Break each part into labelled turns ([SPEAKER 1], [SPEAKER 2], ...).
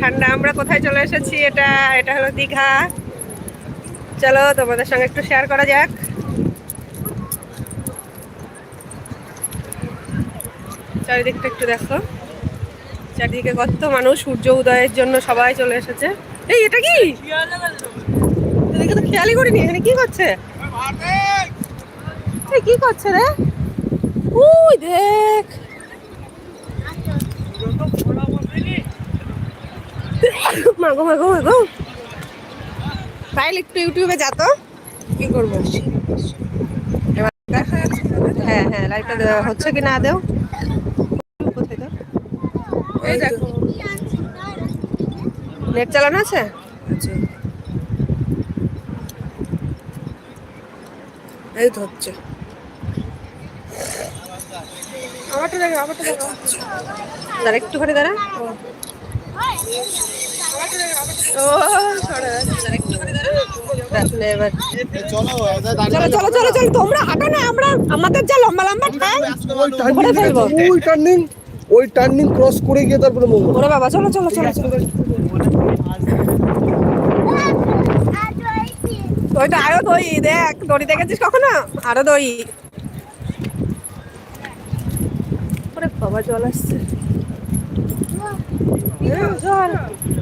[SPEAKER 1] ঠান্ডা, আমরা কোথায় চলে এসেছি? এটা এটা হলো দীঘা। চলো, তোমাদের সঙ্গে একটু শেয়ার করা যাক। চারিদিকটা একটু দেখো। চারিদিকে কত মানুষ, সূর্য উদয়ের জন্য সবাই চলে এসেছে। এই, এটা কি? এদিকে তো খেয়ালই করিনি, এখানে কি করছে? কি করছে রে? উই দেখ। মাগো মাগো মাগো। ফাইল একটু ইউটিউবে যা তো কি করব? এবার দেখা হ্যাঁ হ্যাঁ লাইটটা হচ্ছে কি না দেও কোথায় এই দেখো। নেট চালানো আছে? আচ্ছা এই তো হচ্ছে। আমারটা দেখো আমারটা দেখো। দাঁড়া একটুখানি দাঁড়া। ও সরে যাচ্ছে, দাঁড়া একটুখানি দাঁড়া। তাহলে এবার
[SPEAKER 2] চলো
[SPEAKER 1] চলো চলো চলো চলো তোমরা হাঁটো না আমরা আমাদের যা লম্বা লম্বা ঠ্যাং
[SPEAKER 2] ওই টার্নিং ওই টার্নিং ক্রস করে গিয়ে তারপরে মঙ্গল
[SPEAKER 1] ওরে বাবা চলো চলো চলো চলো। ওইটা আরও দই দেখ দড়ি দেখেছিস কখনো? আরও দই। ওরে বাবা জল আসছে। জল।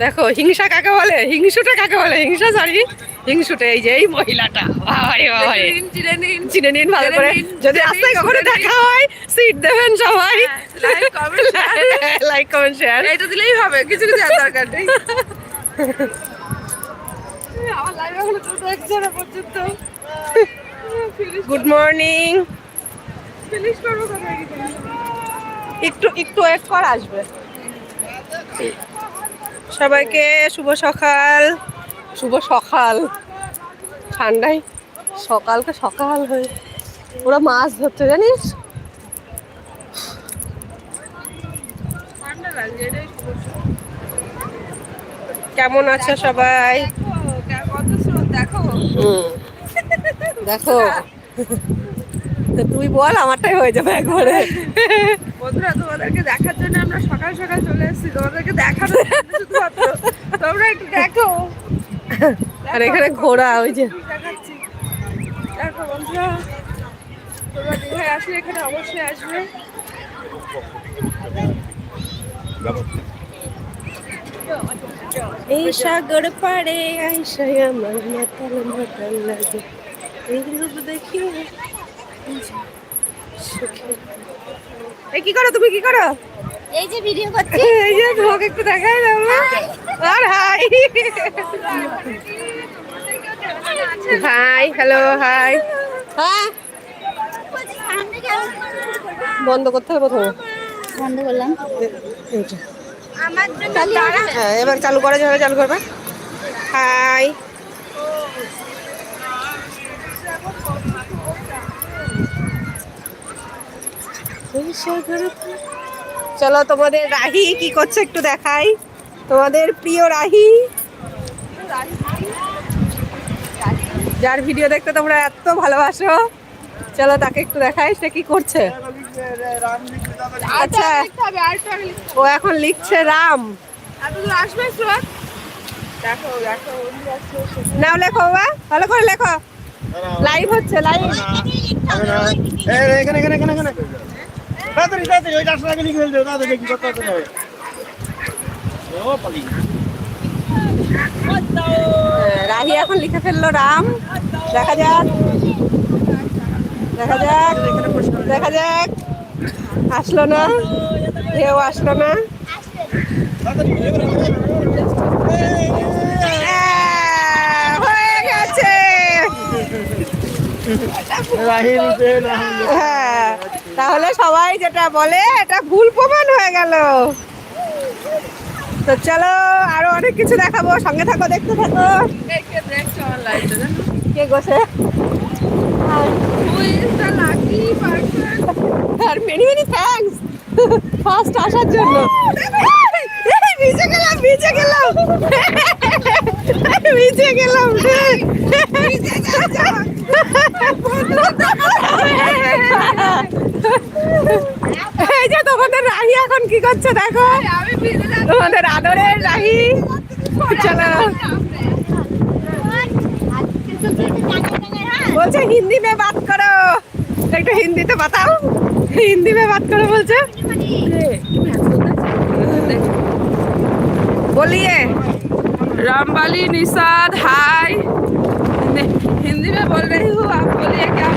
[SPEAKER 1] দেখো হিংসা কাকে বলে? হিংসুটা কাকে বলে? হিংসা সরি হিংসুটা এই যে এই মহিলাটা। বাবারে বাবারে। চিনে নিন ভালো করে। যদি রাস্তায় কখনো দেখা হয় সিট দেবেন সবাই। লাইক কমেন্ট শেয়ার
[SPEAKER 3] এটা দিলেই হবে কিছু কিছু দরকার নেই।
[SPEAKER 1] আমার লাইভে এখনও চলতে হচ্ছে না পর্যন্ত। গুড মর্নিং একটু একটু ওয়েট কর আসবে। সবাইকে শুভ সকাল। শুভ সকাল। ঠান্ডায় সকালকে সকাল হয়ে ওরা মাছ ধরতে জানিস? কেমন আছে সবাই?
[SPEAKER 3] দেখো, দেখো।
[SPEAKER 1] তো তুই বল আমারটাই হয়ে যাবে একবারে।
[SPEAKER 3] বন্ধুরা তোমাদেরকে দেখার জন্য আমরা সকাল সকাল চলে এসেছি। তোমাদেরকে দেখানোর তোমরা একটু দেখো।
[SPEAKER 1] আর এখানে ঘোড়া ওই যে।
[SPEAKER 3] দেখো বন্ধুরা তোমরা দীঘায় আসলে এখানে অবশ্যই আসবে।
[SPEAKER 1] এই সাগর পাড়ে আইসাই আমার মাতাল মাতাল লাগে। এই কি করো তুমি? কি করো?
[SPEAKER 4] এই যে ভিডিও করছি।
[SPEAKER 1] এই যে তোমাকে একটু দেখাই দাও। আর হাই হাই হ্যালো হাই হ্যাঁ। বন্ধ করতে হবে প্রথমে।
[SPEAKER 4] বন্ধ করলাম।
[SPEAKER 1] হ্যাঁ এবার চালু করা যাবে চালু করবে। হাই চলো তোমাদের রাহি কি করছে একটু দেখাই। তোমাদের প্রিয় রাহি। যার ভিডিও দেখতে তোমরা এত ভালোবাসো। চলো তাকে একটু দেখাই সে কি করছে। আচ্ছা ও এখন লিখছে রাম। নাও লেখো বাবা ভালো করে লেখো। লাইভ হচ্ছে লাইভ।
[SPEAKER 2] এখানে এখানে এখানে এখানে। তাড়াতাড়ি তাড়াতাড়ি ওই রাস্তা আগে লিখে ফেলতে হবে, তাড়াতাড়ি কি করতে হবে না। ও পালি
[SPEAKER 1] রাহি এখন লিখে ফেলল রাম। দেখা যাক। দেখা যাক। দেখা যাক। আসলো না। কেউ আসলো না। হয়ে গেছে।
[SPEAKER 2] রাহি।
[SPEAKER 1] হ্যাঁ। তাহলে সবাই যেটা বলে এটা ভুল প্রমাণ হয়ে গেল। তো চলো আরও অনেক কিছু দেখাবো। সঙ্গে থাকো দেখতে থাকো।
[SPEAKER 3] কে
[SPEAKER 1] গোছে? আর মেনি মেনি ফার্স্ট আসার জন্য। ভিজে গেলাম। ভিজে গেলাম। ভিজে গেলাম। এই যে তোমাদের রাহি এখন কি করছে দেখো
[SPEAKER 3] আমি ভিজে যাচ্ছি।
[SPEAKER 1] তোমাদের আদরের রাহি চলো বলছে হিন্দি মে বাত করো একটু হিন্দিতে বাতাও হিন্দি মে বাত করো বলছে बोलिए
[SPEAKER 3] रामबाली निषाद हाय हिंदी हिंदी में बोल रही हूँ आप बोलिए क्या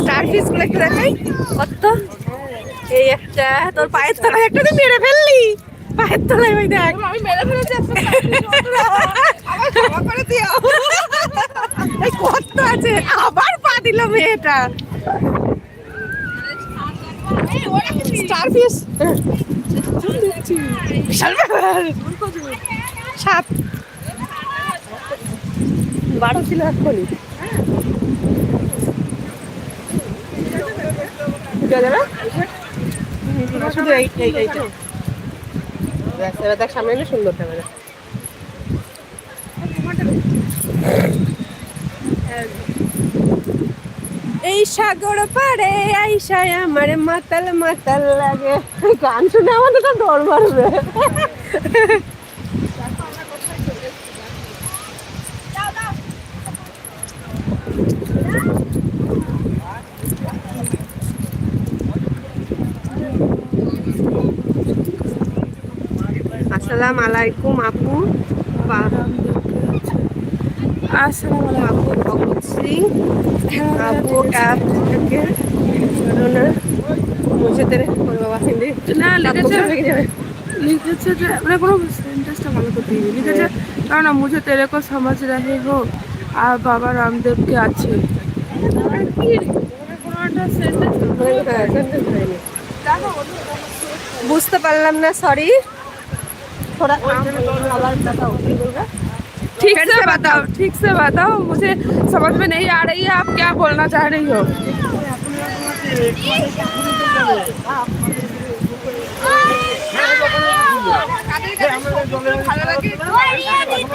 [SPEAKER 1] স্টার ফিসগুলো একটু দেখাই। কত? এই একটা তোর পায়ের তলায় একটা মেরে ফেললি। পায়ের তলায় ওই দেখ।
[SPEAKER 3] আমি মেরে ফেলেছি
[SPEAKER 1] কত আছে? আবার পা দিল মেয়েটা। স্টার ফিস সাত। বারো ছিল এক্ষুনি দেওয়া যাবে? শুধু এই এই এইটা ব্যাস, এবার দেখ সামনে এলে সুন্দর হবে এই সাগর পাড়ে আইসায় আমার মাতাল মাতাল লাগে। গান শুনে আমাদের তো ডর মারবে। আসসালাম আলাইকুম আপু। আসসালাম আপু। ভগৎ সিং আপু ক্যাব থেকে
[SPEAKER 3] না? লিখেছে লিখেছে যে মানে কোনো ভালো লিখেছে কারণ মুছে তেরে কো সমাজ রাহে হো আর বাবা রামদেবকে আছে। হ্যাঁ, হ্যাঁ, হ্যাঁ,
[SPEAKER 1] বুঝতে পারলাম না সরি थोड़ा আবার बताओ কি বলবে
[SPEAKER 3] ठीक से बताओ ठीक से बताओ मुझे समझ में नहीं आ रही है आप क्या बोलना चाह रही हो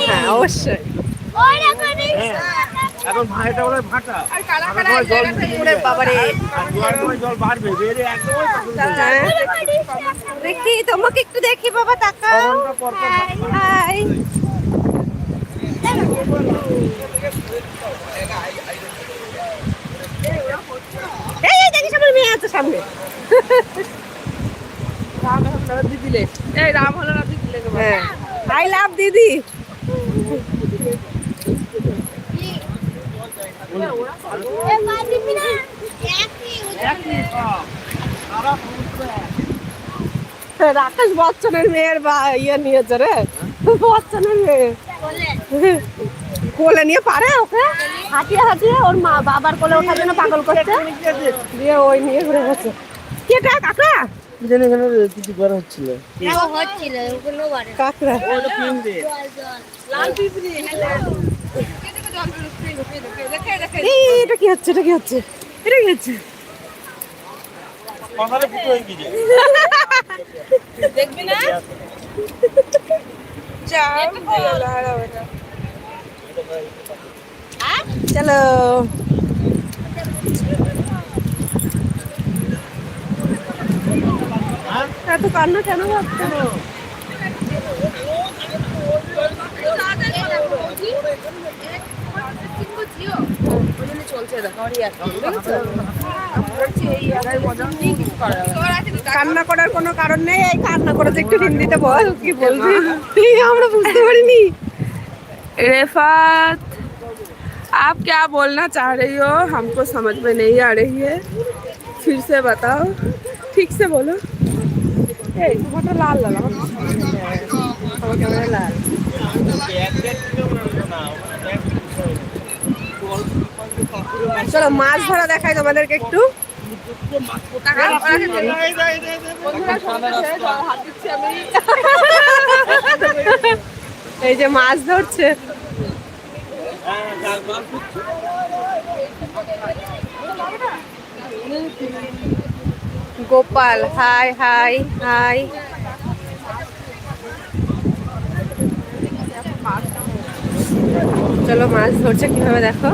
[SPEAKER 1] হ্যাঁ অবশ্যই
[SPEAKER 2] এখন এটা হলো ভাটা। জল বাড়বে বেড়ে
[SPEAKER 1] হ্যাঁ। দেখি তোমাকে একটু দেখি বাবা তাকাও। হাই এই দেখিস আমার মেয়ে আছে সামনে।
[SPEAKER 3] এই রাম হলো না দিদিলে
[SPEAKER 1] হ্যাঁ। লাভ দিদি। রাকেশ বচ্চনের মেয়ের বা ইয়ে নিয়েছে রে। বচ্চনের মেয়ে। কোলে নিয়ে পারে ওকে? হাঁটিয়ে হাঁটিয়ে ওর মা বাবার কোলে ওঠার জন্য পাগল করছে। দিয়ে ওই নিয়ে ঘুরে গেছে কেটা কাকা?
[SPEAKER 2] জানি এখানে কিছু করা হচ্ছিল
[SPEAKER 4] হচ্ছিল
[SPEAKER 1] কাকড়া। এটা কি হচ্ছে? এটা কি হচ্ছে? এটা কি হচ্ছে?
[SPEAKER 3] দেখবি না?
[SPEAKER 1] চলো এত কান্না কেন ওই কান্না করার কোনো কারণ নেই, এই কান্না করেছে, একটু হিন্দিতে বল, কি বলবি? আমরা বুঝতে পারিনি।
[SPEAKER 3] রেফাত, আপ क्या बोलना चाह रही हो हमको समझ में नहीं आ रही है फिर से बताओ ठीक से बोलो তোমারটা লাল লাল আমার লাল।
[SPEAKER 1] চলো মাছ ধরা দেখাই তোমাদেরকে একটু এই যে মাছ ধরছে গোপাল হাই হাই হাই চলো মাছ ধরছে কীভাবে দেখো?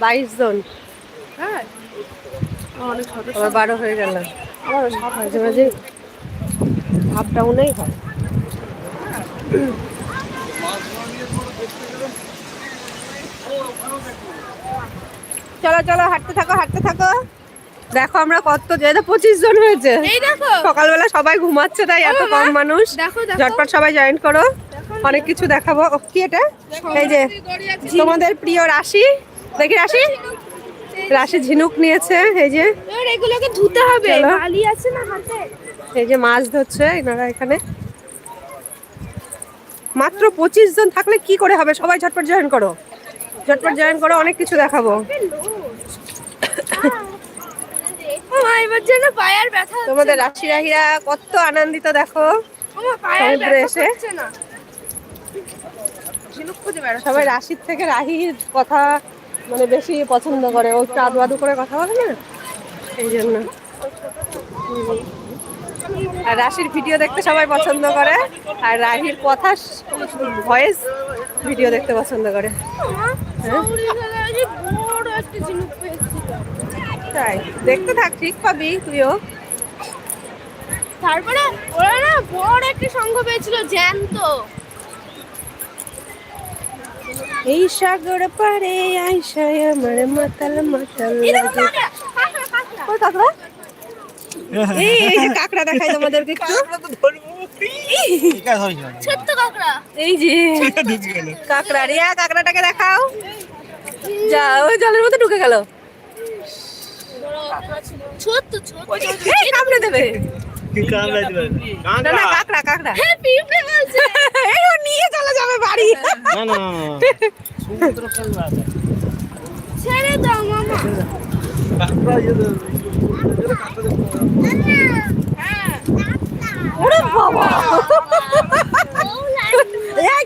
[SPEAKER 1] বাইশ জন।
[SPEAKER 3] হ্যাঁ।
[SPEAKER 1] বারো হয়ে গেল। মাঝে মাঝে আপ ডাউনেই হয়। চলো চলো হাঁটতে থাকো হাঁটতে থাকো। দেখো আমরা কত যেহেতু পঁচিশ জন হয়েছে। সকালবেলা সবাই ঘুমাচ্ছে তাই এত কম মানুষ। ঝটপট সবাই জয়েন করো। অনেক কিছু দেখাবো। ও, কি এটা? এই যে তোমাদের প্রিয় রাশি? দেখি রাশি? রাশি ঝিনুক নিয়েছে এই যে।
[SPEAKER 3] এগুলোকে ধুতে হবে। বালি আছে না হাতে?
[SPEAKER 1] এই যে মাছ ধরছে এনারা এখানে। মাত্র পঁচিশ জন থাকলে কি করে হবে? সবাই ঝটপট জয়েন করো। ঝটপট জয়েন করো অনেক কিছু দেখাবো। তোমাদের রাশি রাহিরা কত আনন্দিত দেখো। সমুদ্রে এসে। সবাই রাশির থেকে রাহির কথা মানে বেশি পছন্দ করে। ও একটু আদু আদু করে কথা বলে না? এই জন্য। আর রাশির ভিডিও দেখতে সবাই পছন্দ করে। আর রাহির কথা ভয়েস ভিডিও দেখতে পছন্দ করে।
[SPEAKER 3] সৌরি খেলায় যে বড় একটা ঝিনুক পেয়েছিল
[SPEAKER 1] তাই দেখতে থাক ঠিক পাবি তুইও।
[SPEAKER 3] তারপরে ওরা না বড় একটা সংঘ পেয়েছিল জ্যান্ত।
[SPEAKER 1] এই সাগর পারে আইসায় আমার মাতাল মাতাল লাগে। কই কাকড়া? এই এই যে কাকড়া দেখাই তোমাদেরকে একটু।
[SPEAKER 3] ছোট্ট কাকড়া।
[SPEAKER 1] এই যে কাকড়া। রিয়া কাকড়াটাকে দেখাও। যা ওই জলের মধ্যে ঢুকে গেল।
[SPEAKER 3] ছোট্ট ছোট্ট।
[SPEAKER 1] এই কামড়ে দেবে। না না কাকড়া। কাকড়া
[SPEAKER 3] হ্যাঁ পিঁপড়ে বলছে
[SPEAKER 1] নিয়ে চলে যাবে বাড়ি।
[SPEAKER 3] ছেড়ে দাও মামা।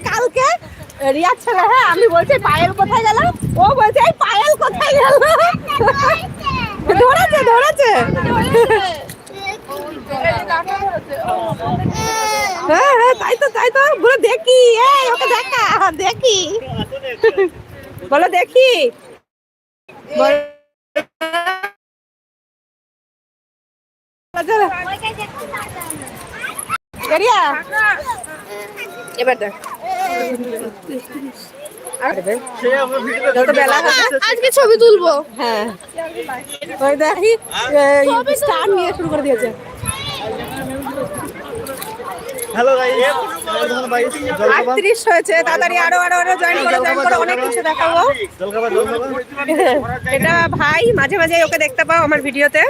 [SPEAKER 1] কালকে রিয়ার ছেলে হ্যাঁ আমি বলছি, পায়েল কোথায় গেল? ও বলছে পায়েল কোথায় গেল? ধরেছে ধরেছে। হ্যাঁ হ্যাঁ তাই তো তাই তো। বলো, দেখি, এই, ওকে দেখা, দেখি। বলো, দেখি। রিয়া এবার দেখ।
[SPEAKER 3] আজকে ছবি তুলবো।
[SPEAKER 1] হ্যাঁ। ওই দেখি স্টার নিয়ে শুরু করে দিয়েছে।
[SPEAKER 2] হ্যালো
[SPEAKER 1] আটত্রিশ হয়েছে তাড়াতাড়ি আরও আরও আরও জয়েন করে জয়েন করে অনেক কিছু দেখাবো। এটা ভাই মাঝে মাঝে ওকে দেখতে পাও আমার ভিডিওতে।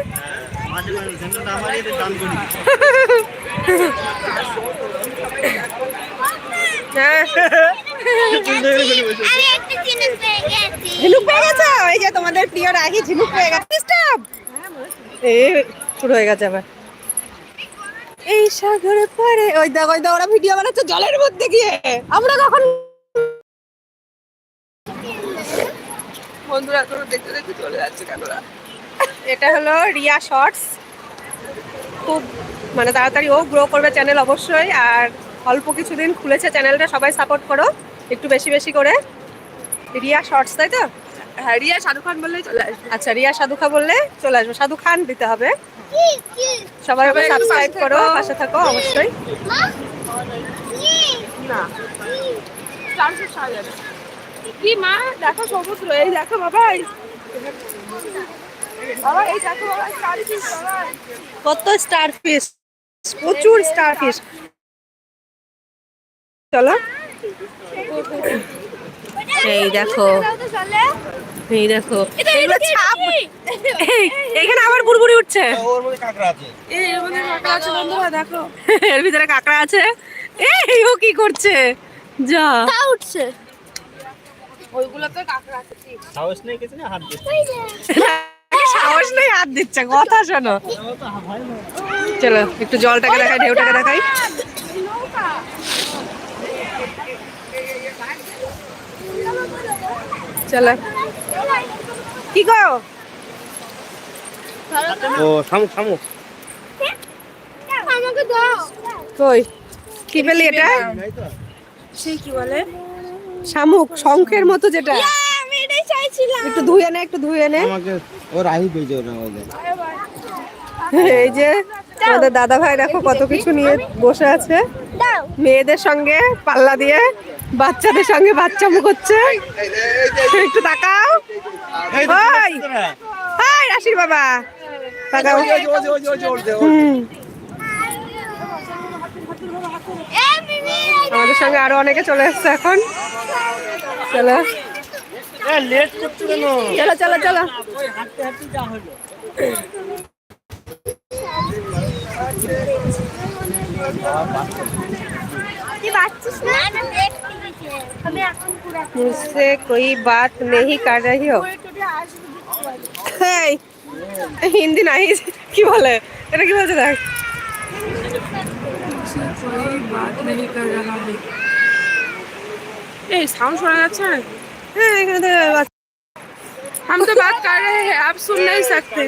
[SPEAKER 1] হ্যাঁ।
[SPEAKER 4] আরে একটা জিনিস পেয়ে গেছি।
[SPEAKER 1] ঝিনুক পেয়ে গেছো? এই যে তোমাদের প্রিয় রাখি ঝিনুক পেয়ে গেছে। স্টপ এ শুরু হয়ে গেছে আবার। এই সাগরে পরে ওই দেখো ওই দেখো ওরা ভিডিও বানাচ্ছে জলের মধ্যে গিয়ে। আমরা কখন
[SPEAKER 3] বন্ধুরা তোর দেখতে দেখতে চলে যাচ্ছে ক্যামেরা
[SPEAKER 1] এটা হলো রিয়া শর্টস। খুব মানে তাড়াতাড়ি ও গ্রো করবে চ্যানেল অবশ্যই আর অল্প কিছুদিন খুলেছে চ্যানেলটা সবাই সাপোর্ট করো একটু বেশি বেশি করে। রিয়া শর্টস তাই তো?
[SPEAKER 3] হ্যাঁ রিয়া শাহরুখ খান বললেই চলে আসবে।
[SPEAKER 1] আচ্ছা রিয়া সাধু খা বললে চলে আসবে। সাধু খান দিতে হবে। সবাই
[SPEAKER 3] সবাই
[SPEAKER 1] সাবস্ক্রাইব করো। পাশে থাকো অবশ্যই।
[SPEAKER 3] না। কি মা? দেখো সমুদ্র এই দেখো বাবা
[SPEAKER 1] কত স্টার ফিশ প্রচুর স্টার ফিশ চলো। এই দেখো। এই দেখো। এগুলো ছাপ এখানে আবার বুড়বুড়ি উঠছে।
[SPEAKER 2] ওর মধ্যে কাঁকড়া আছে।
[SPEAKER 3] এর মধ্যে কাঁকড়া আছে বন্ধুরা দেখো।
[SPEAKER 1] এর ভিতরে কাঁকড়া আছে। এই ও কি করছে? যা।
[SPEAKER 4] উঠছে।
[SPEAKER 3] ওইগুলো তো কাঁকড়া আছে
[SPEAKER 2] সাহস নেই কিছু না হাত দিচ্ছে
[SPEAKER 1] সাহস নেই হাত দিচ্ছে কথা শোনো। চলো একটু জলটাকে দেখাই ঢেউটাকে দেখাই। চলো। কি গো?
[SPEAKER 2] ও শামুক শামুক
[SPEAKER 4] আমাকে দাও
[SPEAKER 1] কই? কি পেলি এটা?
[SPEAKER 3] সেই কি বলে?
[SPEAKER 1] শামুক শঙ্খের মতো যেটা।
[SPEAKER 4] আমি
[SPEAKER 1] একটু ধুয়ে নে একটু ধুয়ে নে।
[SPEAKER 2] আমাকে ও রাহি পেয়েছে ওটা ওদের।
[SPEAKER 1] এই যে আমাদের দাদা ভাই দেখো কত কিছু নিয়ে বসে আছে। মেয়েদের সঙ্গে পাল্লা দিয়ে বাচ্চাদের সঙ্গে বাচ্চামু করছে একটু তাকাও। ওই। হাই রাশির বাবা। তাকাও। হুম। আমাদের সঙ্গে আরও অনেকে চলে এসছে এখন। চলে চলো।
[SPEAKER 2] লেট করছো কেন
[SPEAKER 1] চলো চলো চলো
[SPEAKER 4] তুই বাচ্চিস না না পেট ফুলেছে আমি এখন পুরো
[SPEAKER 1] मुझसे कोई बात नहीं कर रही हो এই হিন্দি নাই কি বলে এটা কি বলছে দেখ
[SPEAKER 3] कोई बात नहीं कर रहा है ए साउंड सुना যাচ্ছে না
[SPEAKER 1] হ্যাঁ এখানে তো বাচ্চা-
[SPEAKER 3] हम तो बात कर रहे हैं आप सुन नहीं सकते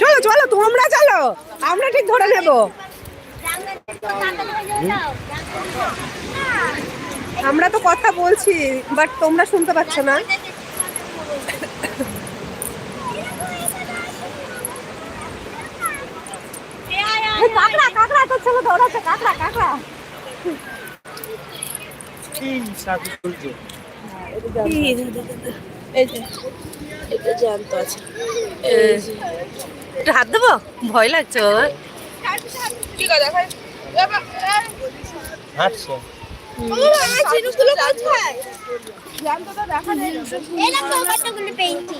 [SPEAKER 1] চলো চলো তোমরা চলো আমরা ঠিক ধরে নেব আমরা তো কথা বলছি বাট তোমরা শুনতে পাচ্ছ না কাকড়া কাকড়া তো ছেলে দৌড়াচ্ছে কাকড়া কাকড়া। হাত দেবো? ভয় লাগছে বাবা।
[SPEAKER 3] ঠিক আছে দেখাই
[SPEAKER 2] হাঁটছে।
[SPEAKER 4] পেয়েছি।